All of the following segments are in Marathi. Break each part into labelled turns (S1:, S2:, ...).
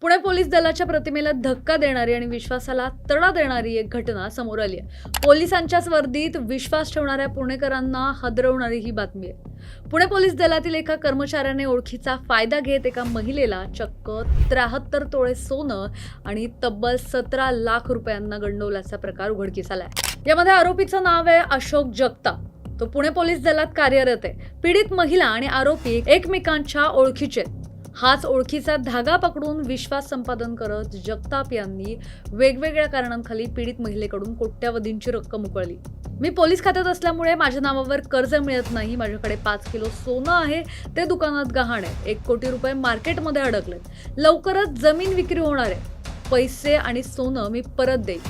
S1: पुणे पोलीस दलाच्या प्रतिमेला धक्का देणारी आणि विश्वासाला तडा देणारी एक घटना समोर आली आहे. पोलिसांच्याच वर्दीत विश्वास ठेवणाऱ्या पुणेकरांना हदरवणारी ही बातमी आहे. पुणे पोलीस दलातील एका कर्मचाऱ्याने ओळखीचा फायदा घेत एका महिलेला चक्क त्र्याहत्तर तोळे सोनं आणि तब्बल सतरा लाख रुपयांना गंडवल्याचा प्रकार उघडकीस आलाय. यामध्ये आरोपीचं नाव आहे अशोक जगताप. तो पुणे पोलीस दलात कार्यरत आहे. पीडित महिला आणि आरोपी एकमेकांच्या ओळखीचे आहेत. हाच ओळखीचा धागा पकडून विश्वास संपादन करत जगताप यांनी वेगवेगळ्या कारणांखाली पीडित महिलेकडून कोट्यावधींची रक्कम उकळली. मी पोलीस खात्यात असल्यामुळे माझ्या नावावर कर्ज मिळत नाही माझ्याकडे पाच किलो सोनं आहे ते दुकानात गहाण आहे. एक कोटी रुपये मार्केटमध्ये अडकलेत. लवकरच जमीन विक्री होणार आहे. पैसे आणि सोनं मी परत देईन.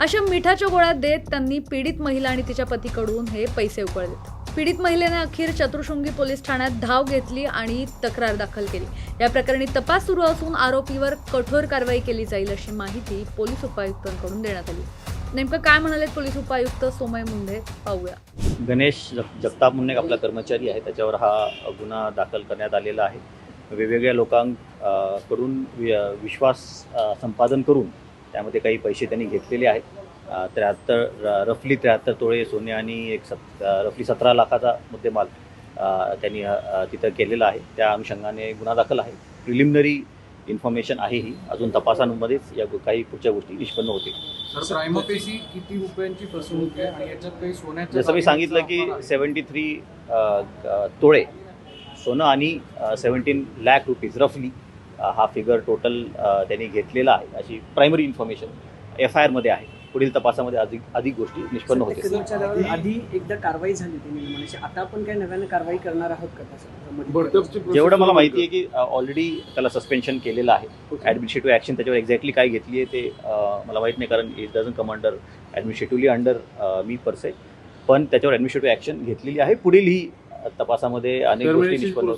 S1: अशा मिठाच्या गोळ्या देत त्यांनी पीडित महिला आणि तिच्या पतीकडून हे पैसे उकळलेत. पीडित महिलेने अखेर चतुर्शृंगी पोलीस ठाण्यात धाव घेतली आणि तक्रार दाखल केली. या प्रकरणी तपास सुरू असून आरोपीवर कठोर कारवाई केली जाईल अशी माहिती पोलीस उपायुक्तांकडून देण्यात आली. नेमकं काय म्हणाले पोलीस उपायुक्त सोमय मुंढे? पाहूया.
S2: गणेश जग जगताप म्हणून आपला कर्मचारी आहे. त्याच्यावर हा गुन्हा दाखल करण्यात आलेला आहे. वेगवेगळ्या लोकांकडून विश्वास संपादन करून त्यामध्ये काही पैसे त्यांनी घेतलेले आहेत. त्र्याहत्तर रफली त्र्याहत्तर तोळे सोने आणि एक सत रफली सतरा लाखाचा मुद्देमाल त्यांनी तिथं केलेला आहे. त्या अनुषंगाने गुन्हा दाखल आहे. प्रिलिमिनरी इन्फॉर्मेशन आहे ही. अजून तपासांमध्येच या काही पुढच्या गोष्टी निष्पन्न होतील.
S3: सोन्याच्या
S2: जसं मी सांगितलं की. सेवन्टी थ्री तोळे सोनं आणि सेवन्टीन लॅक रुपीज रफली हा फिगर टोटल त्यांनी घेतलेला आहे. अशी प्रायमरी इन्फॉर्मेशन एफ आय आरमध्ये आहे. पुढील तपासामध्ये अधिक अधिक गोष्टी निष्पन्न होतील.
S4: आधी एकदा कारवाई झाली होती निर्माणाची आता आपण काय नव्यानं कारवाई करणार आहोत का
S2: जेवढं मला माहिती आहे. की ऑलरेडी त्याला सस्पेन्शन केलेलं आहे.
S3: Okay.
S2: ॲडमिनिस्ट्रेटिव्ह ॲक्शन त्याच्यावर एक्झॅक्टली काय घेतली आहे ते मला माहीत नाही कारण it doesn't come under administratively under me per se पण त्याच्यावर ॲडमिनिस्ट्रेटिव्ह ॲक्शन घेतलेली आहे. पुढील ही तपासामध्ये अनेक गोष्टी निष्पन्न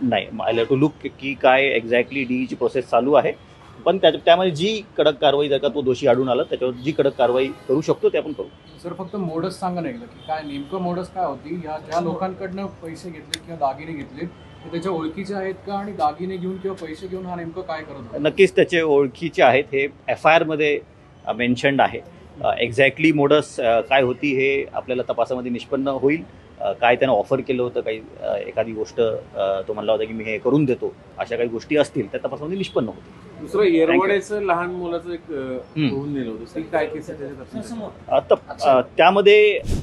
S2: नाही. आय टू लुक की काय एक्झॅक्टली डीची प्रोसेस चालू आहे. पण त्या त्यामध्ये जी कडक कारवाई जर का तो दोषी आढळून आला त्याच्यावर जी कडक कारवाई करू शकतो ते आपण करू.
S3: सर फक्त मोडस सांगा ना एकदा की काय नेमकं मोडस काय होती? या ज्या लोकांकडनं पैसे घेतले किंवा दागिने घेतले त्याच्या ओळखीचे आहेत का? आणि दागिने घेऊन किंवा पैसे घेऊन हा नेमकं काय करत
S2: नक्कीच त्याचे ओळखीचे आहेत. हे एफ आय आरमध्ये मेन्शन्ड आहे एक्झॅक्टली मोडस काय होती हे आपल्याला तपासामध्ये निष्पन्न होईल. काय त्यानं ऑफर केलं होतं काही एखादी गोष्ट तो म्हणला होता की मी हे करून देतो. अशा काही गोष्टी असतील त्या तपासामध्ये निष्पन्न होतील.
S5: दुसरं येरवाड्याचं लहान मुलाचं एक. होऊन नेलं होतं. काय केस
S2: आता त्यामध्ये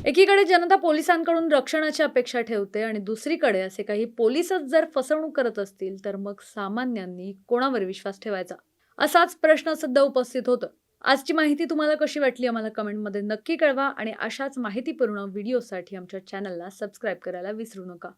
S1: एकीकडे जनता पोलिसांकडून रक्षणाची अपेक्षा ठेवते आणि दुसरीकडे असे काही पोलिसच जर फसवणूक करत असतील तर मग सामान्यांनी कोणावर विश्वास ठेवायचा? असाच प्रश्न सध्या उपस्थित होतो आजची माहिती तुम्हाला कशी वाटली आम्हाला कमेंटमध्ये नक्की कळवा आणि अशाच माहितीपूर्ण व्हिडिओसाठी आमच्या चॅनलला सबस्क्राईब करायला विसरू नका.